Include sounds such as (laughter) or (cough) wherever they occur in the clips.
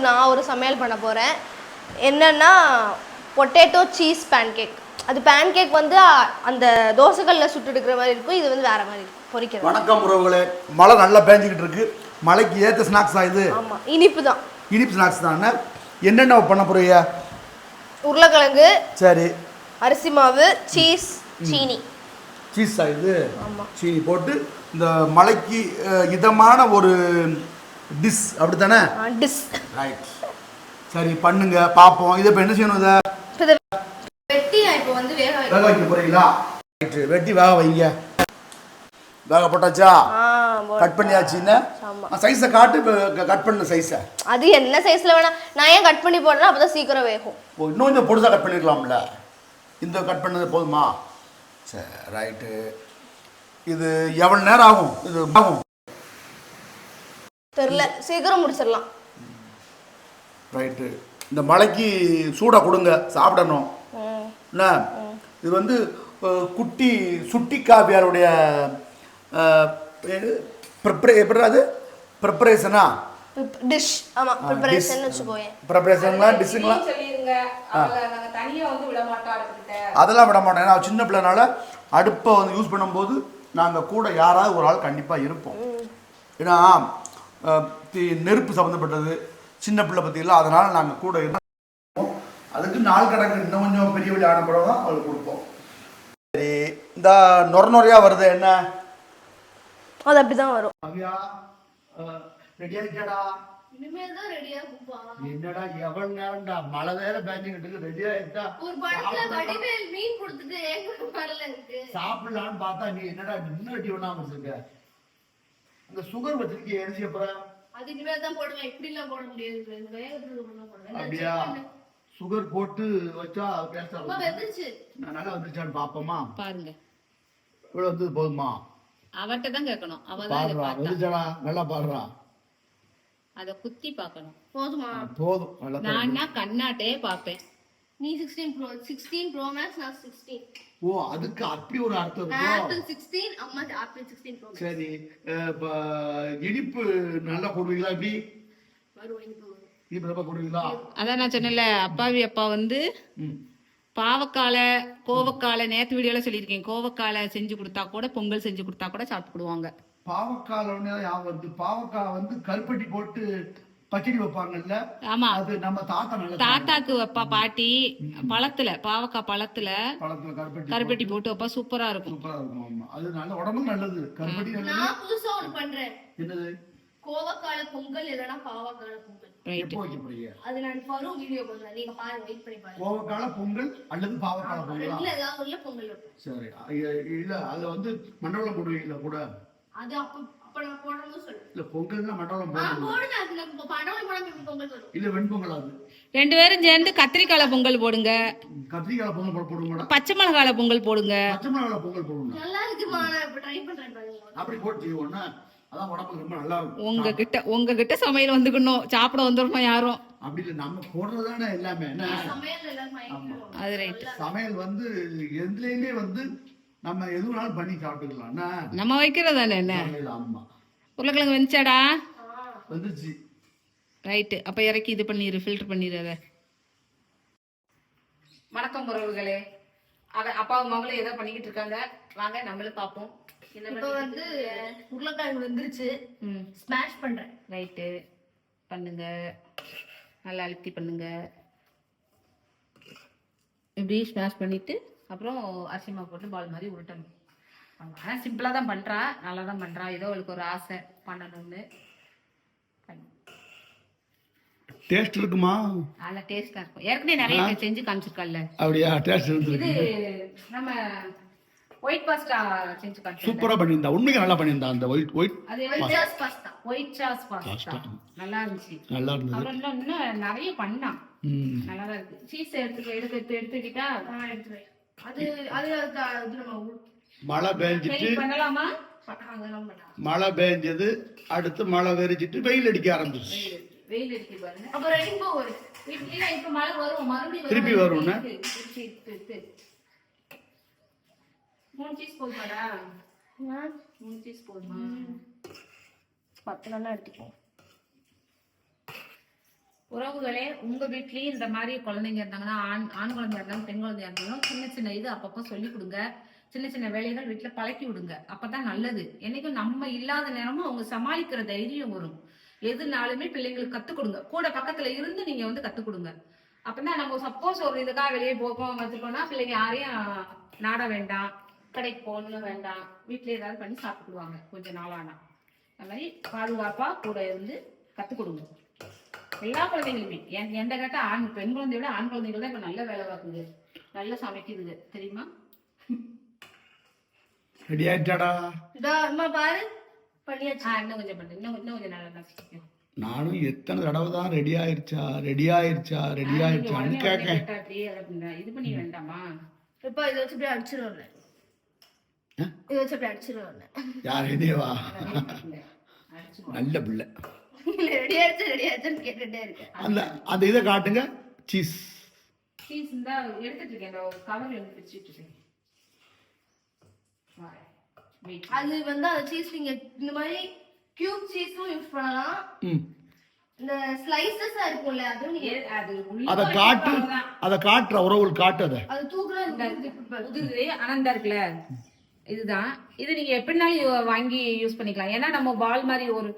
நான் ஒரு சமையல் பண்ண போகிறேன் என்னன்னா பொட்டேட்டோ சீஸ் பேன்கேக் அது பேன்கேக் வந்து அ- அந்த தோசைக்கல்லில் சுட்டு எடுக்கிற மாதிரி இருக்கும். இது வந்து வேற மாதிரி இருக்கும். பொரிக்கிறது வணக்கம் உறவுகளே. மழை நல்லா பேஞ்சிக்கிட்டு இருக்கு. மழைக்கு ஏற்ற ஸ்நாக்ஸா இது? ஆமாம் இனிப்பு தான். இனிப்பு ஸ்நாக்ஸ் தானே. என்னென்ன பண்ண போறீங்க? உருளைக்கிழங்கு சரி. அரிசி மாவு சீஸ் சீனி. சீஸ் இது? ஆமா. சீனி போட்டு இந்த மலைக்கு இதமான ஒரு டிஷ் அப்படித்தானே? டிஸ் ரைட் சரி பண்ணுங்க பார்ப்போம் இதை இப்போ என்ன செய்யணும் இதை? வெட்டி இப்போ வந்து வேக வேக வைக்க போறீங்களா? ரைட்டு வெட்டி வேக வைங்க. வேக போட்டாச்சா? கட் பண்ணியாச்சுன்னு ஆமா. சைஸை காட்டு கட் பண்ண சைஸை அது என்ன சைஸ்ல வேணா. நான் ஏன் கட் பண்ணி போடுறேன் அப்பதான் சீக்கிரம் வேகும். இன்னும் கொஞ்சம் பொடுசாக கட் பண்ணிருக்கலாம்ல? இந்த கட் பண்ணது போதுமா? சரி ரைட்டு இது எவ்வளோ நேரம் ஆகும்? இது ஆகும். தெரியல. சீக்கிரம் முடிச்சிடலாம். ரைட்டு. இந்த மலைக்கு சூடாக கொடுங்க சாப்பிடணும். என்ன? இது வந்து குட்டி சுட்டி காவியாருடைய ப்ரிப்பரே எப்படி அது? ப்ரிப்பரேஷனா? டிஷ். ஆமா ப்ரிப்பரேஷன் வச்சுக்கோயேன். ப்ரிப்பரேஷன்லாம் டிஷ்ஷுங்களா? நீங்க சொல்லிருங்க. அவளை நாங்க தனியா வந்து விட மாட்டோம் அடுத்துக்கிட்ட அதெல்லாம் விட மாட்டோம். ஏன்னா சின்ன பிள்ளைனால அடுப்பை வந்து யூஸ் பண்ணும்போது நாங்கள் கூட யாராவது ஒரு ஆள் கண்டிப்பாக இருப்போம். ஏன்னா தி- நெருப்பு சம்மந்தப்பட்டது சின்ன பிள்ளை பற்றியெல்லாம் அதனால் நாங்கள் கூட இருப்போம் அதுக்கு நாள் கணக்கு இன்னும் கொஞ்சம் பெரிய பெரிய ஆன படம் தான் அவளுக்கு கொடுப்போம். சரி இந்த நொர நொறையா வருது என்ன? அது அப்படிதான் வரும். அவியா ரெடியா இருக்கியாடா? இனிமேல் தான் ரெடியா குப்பா என்னடா நேரம்டா? மழை வேற பேஞ்சுக்கிட்டு ரெடியா இருக்கா ஒரு படத்துல வடிவேல் மீன் கொடுத்துட்டு எங்க வரல இருக்கு. சாப்பிடலான்னு பார்த்தா நீ என்னடா இன்னும் வெட்டி ஒண்ணாம வச்சிருக்க? இந்த சுகர் வச்சிருக்கிய எழுதி அப்புறம் அது இனிமேல் தான் போடுவேன். இப்படி எல்லாம் போட முடியாது வேகத்துக்கு தான் போடுவேன் அப்படியா? சுகர் போட்டு வச்சா டேஸ்டா ரொம்ப இருக்கும் வெந்துச்சு நான் நல்லா வந்துச்சான்னு பாப்போமா? பாருங்க. இவ்வளவு வந்தது போதுமா? அவட்ட தான் கேட்கணும். அவ தான் வந்துச்சாடா நல்லா பாடுறா அத குத்தி பார்க்கணும். போதுமா? போதும். நான் கண்ணாட்டே பார்ப்பேன். நீ sixteen pro sixteen pro max நான் சிக்ஸ்டீன் ஓ அதுக்கு அப்படி ஒரு அர்த்தம் நான் இருக்கும் ஆப்பிள் சிக்ஸ்டீன் அம்மா ஆப்பிள் சிக்ஸ்டீன் ப்ரோ மேக்ஸ் சரி இனிப்பு நல்லா போடுவீங்களா இப்படி வரும் இனிப்பு இனிப்பு போடுவீங்களா? அதான் நான் சொன்னேன்ல அப்பாவி அப்பா வந்து பாவக்கால கோவக்கால நேத்து வீடியோல சொல்லியிருக்கேன். கோவக்கால செஞ்சு கொடுத்தா கூட பொங்கல் செஞ்சு கொடுத்தா கூட சாப்பிட்டுடுவாங்க பாவக்கால ஞாபகம் வருது. பாவக்காய் வந்து கருப்பட்டி போட்டு பச்சடி வைப்பாங்கல்ல? ஆமா. அது நம்ம தாத்தா நல்ல தாத்தாக்கு வைப்பா பாட்டி. பழத்துல பாவக்காய் பழத்துல பழத்துல கருப்பட்டி கருப்பட்டி போட்டு வைப்பா. சூப்பரா இருக்கும். சூப்பரா இருக்கும் ஆமா. அது நல்ல உடம்புக்கு நல்லது. கருப்பட்டி நல்லது. நான் புதுசா ஒன்று பண்றேன். என்னது? கோவக்கால பொங்கல் இல்லைன்னா பாவக்கால பொங்கல். எப்போ வைக்க போறீங்க அது நான் வரும் வீடியோ பண்றேன். நீங்க பாருங்க வெயிட் பண்ணி பாருங்க. கோவக்கால பொங்கல் அல்லது பாவக்கால பொங்கலா? ரெண்டுல ஏதாவது உள்ள பொங்கல் வைப்பேன் சரி. ஐய- இல்ல அதுல வந்து போடுவீங்களா கூட? அது அப்ப அப்ப நான் போடும்போது சொல்றேன். இல்ல பொங்கல்னா மண்டபம் ஆ போடுவீங்க போடுங்க அதுல இப்ப படம் போட இப்ப பொங்கல் வரும். இல்ல வெண்பொங்கல் அது. ரெண்டு பேரும் சேர்ந்து கத்திரிக்கால பொங்கல் போடுங்க. கத்திரிக்காய் பொங்கல் போட போடுவோம்டா பச்சை மிளகால பொங்கல் போடுங்க. பச்சை மிளகால பொங்கல் போடுவோம் நல்லா இருக்குமா? நான் இப்ப ட்ரை பண்றேன் பாருங்க. அப்படி போட்டு செய்வோம்னா அதான் உடம்புக்கு ரொம்ப நல்லா இருக்கும். உங்ககிட்ட உங்ககிட்ட சமையல் வந்துக்கணும். சாப்பிட வந்துருமா யாரும்? அப்படி இல்லை நம்ம போடுறதுதானே எல்லாமே. என்ன? சமையல் எல்லாரும் மயங்கிடுவோம். அது ரைட் சமையல் வந்து எதுலேயுமே வந்து நம்ம எது வேணாலும் பண்ணி சாப்பிட்டுக்கலாம். என்ன? நம்ம வைக்கிறது தானே என்ன? சமையல் ஆமா உருளைக்கிழங்கு வந்துச்சாடா? வந்துச்சு ரைட்டு. அப்போ இறக்கி இது பண்ணிடு ஃபில்டர் பண்ணிடு அதை. வணக்கம் உறவுகளே. அவ அப்பாவும் மகளும் ஏதோ பண்ணிக்கிட்டு இருக்காங்க. வாங்க நம்மளும் பார்ப்போம். இப்ப வந்து உருளைக்கிழங்கு வெந்துருச்சு. ம். ஸ்மாஷ் பண்றேன். ரைட்டு. பண்ணுங்க. நல்லா அழுத்தி பண்ணுங்க. இப்படி ஸ்மாஷ் பண்ணிட்டு அப்புறம் அரிசி மாவு போட்டு பால் மாதிரி உருட்டணும். ஆனால் சிம்பிளாக தான் பண்ணுறா நல்லா தான் பண்ணுறா ஏதோ அவளுக்கு ஒரு ஆசை பண்ணணும்னு. பண்ணு. டேஸ்ட் இருக்குமா? நல்லா டேஸ்ட்டாக இருக்கும். ஏற்கனவே நிறைய செஞ்சு காமிச்சிருக்கல்ல அப்படியா? டேஸ்ட் இது நம்ம ஒயிட் பாஸ்டா செஞ்சு காமிச்சோம் சூப்பரா பண்ணியிருந்தா. உண்மைக்கு நல்லா பண்ணியிருந்தா அந்த ஒயிட் ஒயிட் அது just pasta white sauce pasta நல்லா இருந்துச்சு. நல்லா இருந்தது. அப்புறம் இன்னும் நிறைய பண்ணான். நல்லா தான் இருக்கு. சீஸ் எடுத்து எடுத்து எடுத்து எடுத்துக்கிட்டா நான் மழை பேஞ்சிட்டு மழை பேஞ்சது அடுத்து மழை வெறிச்சிட்டு வெயில் அடிக்க அப்ப ரெயின்போ வரும் இல்ல இப்ப மழை உறவுகளே உங்க வீட்லயும் இந்த மாதிரி குழந்தைங்க இருந்தாங்கன்னா ஆண் ஆண் குழந்தையா இருந்தாலும் பெண் குழந்தையா இருந்தாலும் சின்ன சின்ன இது அப்பப்போ சொல்லி கொடுங்க. சின்ன சின்ன வேலைகள் வீட்டுல பழக்கி விடுங்க. அப்பதான் நல்லது. என்னைக்கும் நம்ம இல்லாத நேரமும் அவங்க சமாளிக்கிற தைரியம் வரும். எதுனாலுமே பிள்ளைங்களுக்கு கத்துக் கொடுங்க. கூட பக்கத்துல இருந்து நீங்க வந்து கத்துக் கொடுங்க. அப்பதான் நம்ம சப்போஸ் ஒரு இதுக்காக வெளியே போகும் வச்சிருக்கோம்னா பிள்ளைங்க யாரையும் நாட வேண்டாம் கடைக்கு போகணும் வேண்டாம். வீட்டுல ஏதாவது பண்ணி சாப்பிடுவாங்க கொஞ்சம் நாளானா அந்த மாதிரி பாதுகாப்பா கூட இருந்து கத்துக் கொடுங்க. எல்லா குழந்தைங்களுமே என் எந்த கேட்டால் ஆண் பெண் குழந்தைய விட ஆண் குழந்தைகள் தான் இப்போ நல்ல வேலை பார்க்குது. நல்லா சமைக்குதுங்க. தெரியுமா? ரெடி ஆயிட்டாடா. இதோ அம்மா பாரு. பண்ணியாச்சு. ஆ இன்னும் கொஞ்சம் பண்ணு. இன்னும் இன்னும் கொஞ்சம் நல்லா நசிக்கும் நானும் எத்தனை தடவை தான் ரெடி ஆயிருச்சா ரெடி ஆயிருச்சா ரெடி ஆயிருச்சான்னு கேட்கேன் இது பண்ணி வேண்டாமா? இப்போ இதை வச்சு இப்படி அடிச்சிருவோம்ல இதை வச்சு இப்படி அடிச்சிருவோம்ல யார் என்னையவா நல்ல பிள்ளை. அந்த அந்த இதை காட்டுங்க. சீஸ் சீஸ் இந்த எடுத்துட்டு இருக்கேன். கவர் எடுத்து வச்சுட்டு இருக்கேன். அது வந்து அந்த சீஸ் நீங்க இந்த மாதிரி கியூப் சீஸும் யூஸ் பண்ணலாம். இந்த ஸ்லைசஸா இருக்கும்ல அதுவும் நீங்க அது அத காட்டு அத காட்டுற உறவுகள் காட்டு அத. அது தூக்குற உதிருது ஆனந்தா இருக்குல்ல. இதுதான். இது நீங்க எப்படினாலும் வாங்கி யூஸ் பண்ணிக்கலாம். ஏன்னா நம்ம பால் மாதிரி ஒரு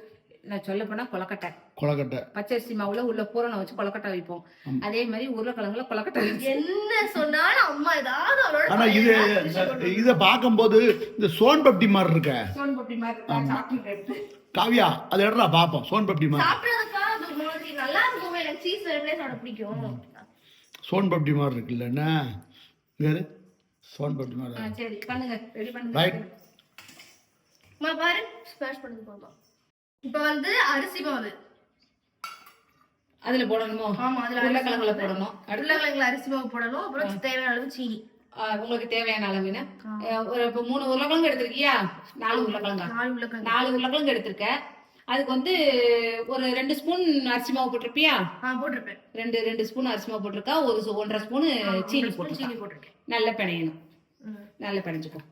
நான் சொல்ல போனா கொலக்கட்டை. கொலக்கட்டை. பச்சரிசி மாவுல உள்ள பூரணம் வச்சு கொலக்கட்டை வைப்போம். அதே மாதிரி உருளைக்கிழங்குல கொலக்கட்டை என்ன சொன்னாலும் அம்மா ஏதாவது ஆனா இது இத பாக்கும்போது இந்த சோன் பப்டி மாதிரி இருக்க சோன் பப்டி மாதிரி காவியா அது எடுறா பாப்போம் சோன் பப்டி மாதிரி. சாப்பிடுறதுக்கா? நல்லா இருக்கும். எனக்கு சீஸ் வெறுமனே சாப்பிட பிடிக்கும். சோன் பப்டி மாதிரி இருக்குல்லண்ணா வேறு? சோன் பப்டி மாதிரி சரி பண்ணுங்க. ரெடி பண்ணுங்க பாரு ஸ்பேஷ் பண்ணி போலாம் இப்போ வந்து அரிசி மாவு அதுல போடணுமோ? ஆமா அதுல உருளைக்கிழங்குல போடணும். உருளைக்கிழங்குல அரிசி மாவு போடணும். அப்புறம் தேவையான அளவு சீனி. உங்களுக்கு தேவையான அளவுனா ஒரு இப்போ மூணு உருளைக்கிழங்கு எடுத்திருக்கியா? நாலு உருளைக்கிழங்கு? நாலு உருளைக்கிழங்கு. நாலு உருளைக்கிழங்கு எடுத்திருக்கேன் அதுக்கு வந்து ஒரு ரெண்டு ஸ்பூன் அரிசி மாவு போட்டிருப்பியா? போட்டிருப்பேன். ரெண்டு ரெண்டு ஸ்பூன் அரிசி மாவு போட்டிருக்கா. ஒரு ஒன்றரை ஸ்பூன் சீனி போட்டு சீனி போட்டிருக்கேன். நல்லா பிணையணும். நல்லா பிணைஞ்சுக்கோ.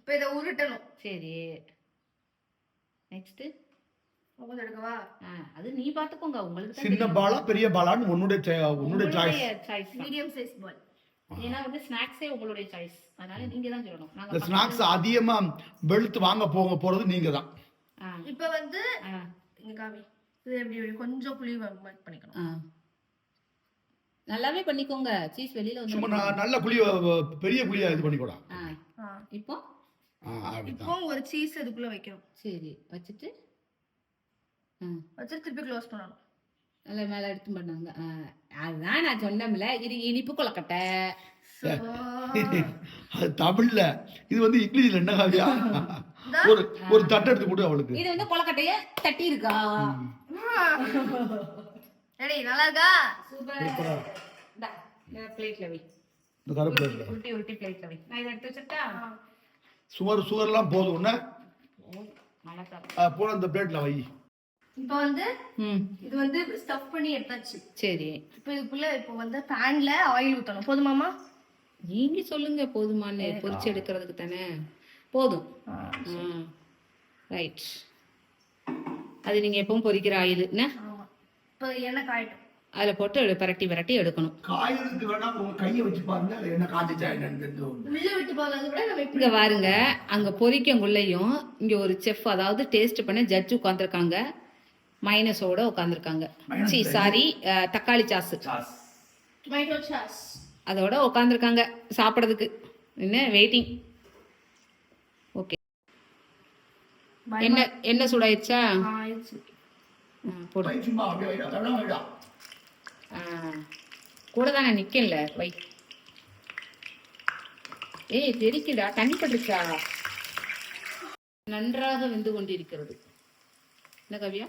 இப்போ இதை உருட்டணும். சரி. நெக்ஸ்ட்டு எடுக்கவா அது நீ பாத்துக்கோங்க. உங்களுக்கு சின்ன பாலா பெரிய பாலான்னு உன்னுடைய உன்னுடைய சாய்ஸ் மீடியம் சைஸ் பால் ஏன்னா வந்து ஸ்நாக்ஸே உங்களுடைய சாய்ஸ் அதனால நீங்க தான் சொல்லணும். நாங்க ஸ்நாக்ஸ் அதிகமா வெளுத்து வாங்க போக போறது நீங்க தான். இப்போ வந்து காமி. எப்படி கொஞ்சம் புளி பண்ணிக்கணும். நல்லாவே பண்ணிக்கோங்க. சீஸ் வெளியில வந்து நல்ல புளி பெரிய புளியா இது பண்ணிக்கூடா. இப்போ? இப்போ ஒரு சீஸ் அதுக்குள்ள வைக்கணும். சரி வச்சுட்டு? வச்சுட்டு திருப்பி க்ளோஸ் பண்ணணும். நல்ல மேல எடுத்து பண்ணாங்க அதுதான் நான் சொன்னமில்ல இது இனிப்பு கொலக்கட்டை (laughs) தமிழ்ல. இது வந்து இங்கிலீஷ்ல என்ன காவியா? ஒரு ஒரு தட்டை எடுத்து கொடு அவளுக்கு. இது வந்து கொலக்கட்டைய தட்டி இருக்கா ரெடி நல்லா இருக்கா சூப்பர். பிளேட்ல வை. உருட்டி உருட்டி பிளேட்ல வை. நான் இதை எடுத்து வச்சிட்டா சுவர் சுவர்லாம் போதும். போல இந்த பிளேட்ல வை. இப்போ வந்து இது வந்து ஸ்டஃப் பண்ணி எடுத்தாச்சு. சரி. இப்போ இதுக்குள்ள இப்போ வந்து பேன்ல ஆயில் ஊத்தணும். போதுமாமா நீங்க சொல்லுங்க போதுமான்னு. பொரிச்சு எடுக்கிறதுக்கு தானே. போதும். ரைட் அது நீங்க எப்பவும் பொரிக்கிற ஆயில் என்ன இப்போ எண்ணெய் காயட்டும் அதில் போட்டு பரட்டி விரட்டி எடுக்கணும். காயறதுக்கு வேணா உங்க கையை வச்சு பாருங்க அது என்ன காஞ்சிச்சா என்னன்னு உள்ள விட்டு பார்க்கறது கூட நம்ம இங்க பாருங்க அங்க பொரிக்கங்குள்ளையும் இங்க ஒரு செஃப் அதாவது டேஸ்ட் பண்ண ஜட்ஜ் உட்காந்துருக்காங்க மைனஸோட உட்காந்துருக்காங்க சி சாரி தக்காளி சாஸ். டொமேட்டோ அதோட உட்காந்துருக்காங்க சாப்பிட்றதுக்கு. என்ன வெயிட்டிங் ஓகே என்ன என்ன சூடாயிடுச்சா போட்டு கூட தானே நிக்கல வை. ஏய் தெரிக்குடா தண்ணி பட்டுச்சா நன்றாக வெந்து கொண்டிருக்கிறது. என்ன கவியா?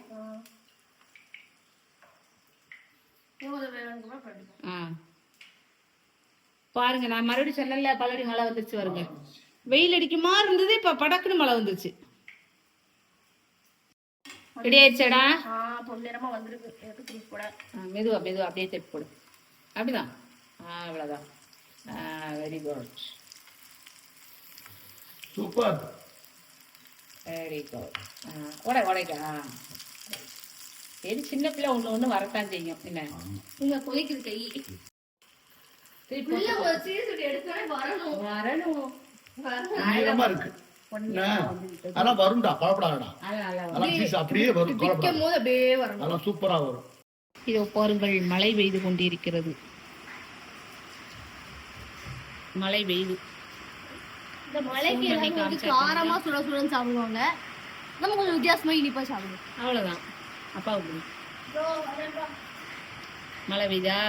பாருங்க நான் மறுபடியும் சொன்னல பலடி மழை வந்துருச்சு வருங்க வெயில் அடிக்குமா இருந்தது இப்ப படக்குன்னு மழை வந்துச்சு ரெடி ஆயிடுச்சாடா? பொன்னிறமா வந்திருக்கு. எனக்கு திருப்பி போட? மெதுவா மெதுவா அப்படியே திருப்பி போடு. அப்படிதான். அவ்வளோதான் very good super very good உடை உடைக்கா சரி சின்ன பிள்ளை ஒன்று ஒன்று வரத்தான் செய்யும். என்ன? உங்க கொதிக்குது கை. வரணும். வரணும். அதெல்லாம் வரும்டா கவலைப்படாதடா. அதெல்லாம் அப்படியே வரும் கவலைப்படாத. அப்படியே அதெல்லாம் சூப்பரா வரும். இதோ பாருங்கள் மழை பெய்து கொண்டிருக்கிறது. மழை பெய்து. இந்த மலைக்கு வந்து. காரமா சுட சுடன்னு சாப்பிடுவாங்க. நம்ம கொஞ்சம் வித்தியாசமா இனிப்பா சாப்பிடுவோம். அவ்வளவுதான். அப்பா விடு. மழை பெய்தா?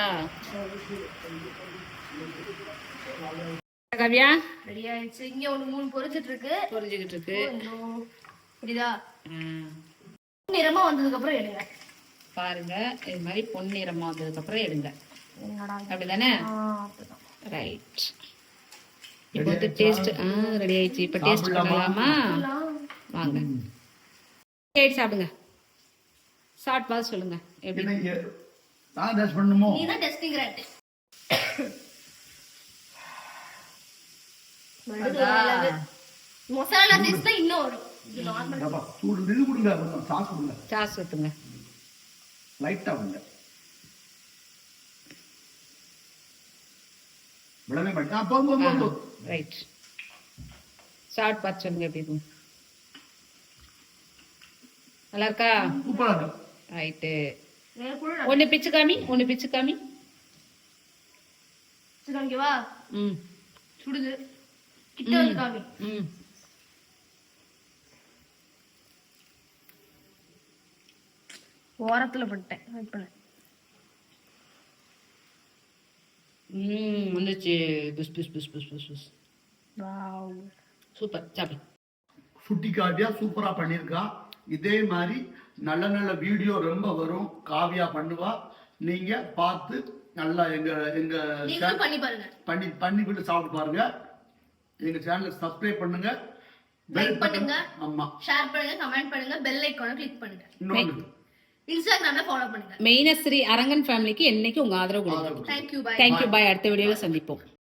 கவ்யா? ரெடி ஆயிடுச்சு. இங்க ஒண்ணு மூணு பொரிச்சிட்டு இருக்கு புரிஞ்சுக்கிட்டு இருக்கு புரியுதா ம். நிறமா வந்ததுக்கு அப்புறம் எடுங்க. பாருங்க இது மாதிரி பொன்னிறமா வந்ததுக்கு அப்புறம் எடுங்க அப்படிதானே. ரைட் இப்போ வந்து டேஸ்ட் ஆ ரெடி ஆயிடுச்சு. இப்போ டேஸ்ட் பண்ணலாமா? வாங்க. கேட் சாப்பிடுங்க. ஷார்ட் பாஸ் சொல்லுங்க. எப்படி? நான் டேஸ்ட் பண்ணணுமோ? நீ தான் டெஸ்டிங் ரேட் மசாலா டேஸ்ட் தான் இன்னும் வரும். இது நார்மல் ஏப்பா, சூடு இது கொடுங்க கொஞ்சம் சாஸ் கொடுங்க. சாஸ் ஊற்றுங்க லைட்டா கொடுங்க. விடவே மாட்டேன். ஆ, போதும் போதும் போதும் ரைட் ஷார்ட் பாஸ் சொல்லுங்க எப்படி இருக்கும். நல்லா இருக்கா? சூப்பரா இருக்கு. ரைட்டு ஒன்று பிச்சு காமி ஒன்று பிச்சு காமி ம். சுடுது. கிட்ட வந்து காமி. ஓரத்துல பண்ணிட்டேன் வெயிட் பண்ணு. ம் வந்துச்சு புஸ் புஸ் புஸ் புஸ் புஸ் புஸ் வாவ். சூப்பர். சாப்பிடு சுட்டி காவியா சூப்பரா பண்ணியிருக்கா. இதே மாதிரி நல்ல நல்ல வீடியோ ரொம்ப வரும். காவியா பண்ணுவா. நீங்க பார்த்து நல்லா எங்க எங்க பண்ணி பாருங்க. பண்ணி பண்ணி சாப்பிட்டு பாருங்க. எங்க சேனலுக்கு சப்ஸ்கிரைப் பண்ணுங்க. Button- பண்ணுங்க. ஆமா. ஷேர் பண்ணுங்க கமெண்ட் பண்ணுங்க பெல் ஐக்கானை கிளிக் பண்ணுங்க. இன்னொன்று இன்ஸ்டாகிராம்ல ஃபாலோ பண்ணுங்க. மெயினஸ்ரீ அரங்கன் ஃபேமிலிக்கு என்னைக்கு உங்க ஆதரவு கொடுங்க. ஆதரவு. தேங்க்யூ பாய் தேங்க்யூ பாய் அடுத்த வீடியோவில் சந்திப்போம்.